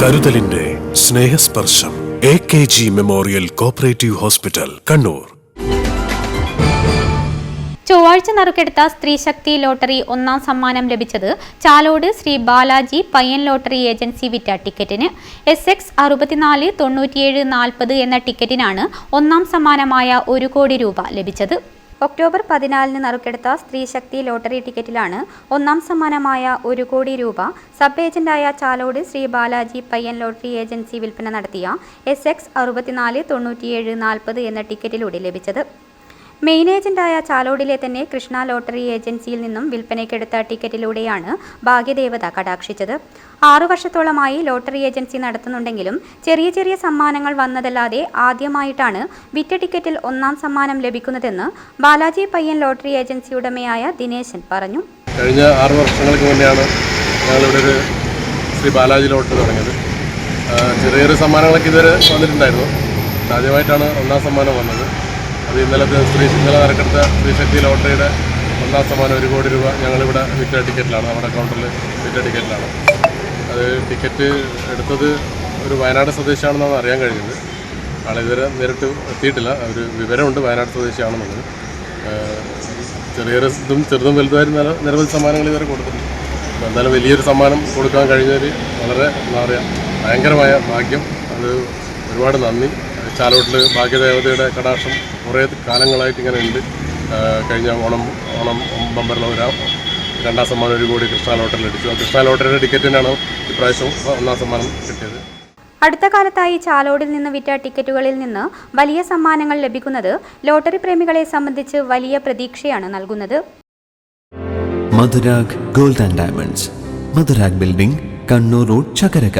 കരുതലിന്റെ Snehasparsham A K G memorial cooperative hospital Kannur. ചൊവ്വാഴ്ച നറുക്കെടുത്ത സ്ത്രീശക്തി lottery ഒന്നാം സമ്മാനം ലഭിച്ചത് ചാലോട് ശ്രീ ബാലാജി പയ്യൻ ലോട്ടറി ഏജൻസി വിറ്റ ടിക്കറ്റിന്. എസ് എക്സ് അറുപത്തിനാല് തൊണ്ണൂറ്റിയേഴ് നാൽപ്പത് എന്ന ടിക്കറ്റിനാണ് ഒന്നാം സമ്മാനമായ ഒരു കോടി രൂപ ലഭിച്ചത്. ഒക്ടോബർ പതിനാലിന് നറുക്കെടുത്ത സ്ത്രീശക്തി ലോട്ടറി ടിക്കറ്റിലാണ് ഒന്നാം സമ്മാനമായ ഒരു കോടി രൂപ സബ് ഏജന്റായ ചാലോട് ശ്രീ ബാലാജി പയ്യൻ ലോട്ടറി ഏജൻസി വിൽപ്പന നടത്തിയ എസ് എക്സ് അറുപത്തിനാല് തൊണ്ണൂറ്റിയേഴ് നാൽപ്പത് എന്ന ടിക്കറ്റിലൂടെ ലഭിച്ചത്. മെയിൻ ഏജന്റായ ചാലോടിലെ തന്നെ കൃഷ്ണ ലോട്ടറി ഏജൻസിയിൽ നിന്നും വിൽപ്പനയ്ക്കെടുത്ത ടിക്കറ്റിലൂടെയാണ് ഭാഗ്യദേവത കടാക്ഷിച്ചത്. ആറു വർഷത്തോളമായി ലോട്ടറി ഏജൻസി നടത്തുന്നുണ്ടെങ്കിലും ചെറിയ ചെറിയ സമ്മാനങ്ങൾ വന്നതല്ലാതെ ആദ്യമായിട്ടാണ് വിറ്റ ടിക്കറ്റിൽ ഒന്നാം സമ്മാനം ലഭിക്കുന്നതെന്ന് ബാലാജി പയ്യൻ ലോട്ടറി ഏജൻസി ഉടമയായ ദിനേശൻ പറഞ്ഞു. കഴിഞ്ഞ ആറ് വർഷങ്ങൾക്ക് മുന്നെയാണ് ഞങ്ങളിവിടെ ഒരു ശ്രീ ബാലാജി ലോട്ടറി തുടങ്ങിയത്. ചെറിയ ചെറിയ സമ്മാനങ്ങളൊക്കെ ഇതുവരെ വന്നിട്ടുണ്ടായിരുന്നു. ആദ്യമായിട്ടാണ് ഒന്നാം സമ്മാനം വന്നത്. അത് ഇന്നലത്തെ സ്ത്രീ ഇന്നലെ നറുക്കെടുത്ത സ്ത്രീശക്തി ലോട്ടറിയുടെ ഒന്നാം സമ്മാനം ഒരു കോടി രൂപ ഞങ്ങളിവിടെ വിറ്റ ടിക്കറ്റിലാണ്. നമ്മുടെ കൗണ്ടറിൽ വിറ്റ ടിക്കറ്റിലാണ്. അത് ടിക്കറ്റ് എടുത്തത് ഒരു വയനാട് സ്വദേശിയാണെന്നാണ് അറിയാൻ കഴിഞ്ഞത്. ആളെ ഇതുവരെ നേരിട്ട് എത്തിയിട്ടില്ല. ഒരു വിവരമുണ്ട് വയനാട് സ്വദേശിയാണെന്നുള്ളത്. ചെറിയൊരു ചെറിയ ചെറിയ ഇതും ചെറുതും വലുതായി നിരവധി സമ്മാനങ്ങൾ ഇതുവരെ കൊടുത്തിട്ടുണ്ട്. എന്തായാലും വലിയൊരു സമ്മാനം കൊടുക്കാൻ കഴിഞ്ഞതിൽ വളരെ എന്താ പറയുക ഭയങ്കരമായ ഭാഗ്യം. അത് ഒരുപാട് നന്ദി. ചാലോട്ടിൽ ഭാഗ്യദേവതയുടെ കടാക്ഷം കുറേ കാലങ്ങളായിട്ട് ഇങ്ങനെ ഉണ്ട്. കഴിഞ്ഞ ഓണം ഓണം ബമ്പറിൽ ഒരു രണ്ടാം സമ്മാനം ഒരു കോടി കൃഷ്ണ ലോട്ടറിൽ അടിച്ചു. ആ കൃഷ്ണ ലോട്ടറിയുടെ ടിക്കറ്റിനാണ് ഇപ്രാവശ്യം ഒന്നാം സമ്മാനം കിട്ടിയത്. അടുത്ത കാലത്തായി ചാലോടിൽ നിന്ന് വിറ്റ ടിക്കറ്റുകളിൽ നിന്ന് വലിയ സമ്മാനങ്ങൾ ലഭിക്കുന്നത് ലോട്ടറി പ്രേമികളെ സംബന്ധിച്ച് വലിയ പ്രതീക്ഷയാണ് നൽകുന്നത്. Madhurag gold and diamonds. Madhurag building Kannur road Chakkarakkal.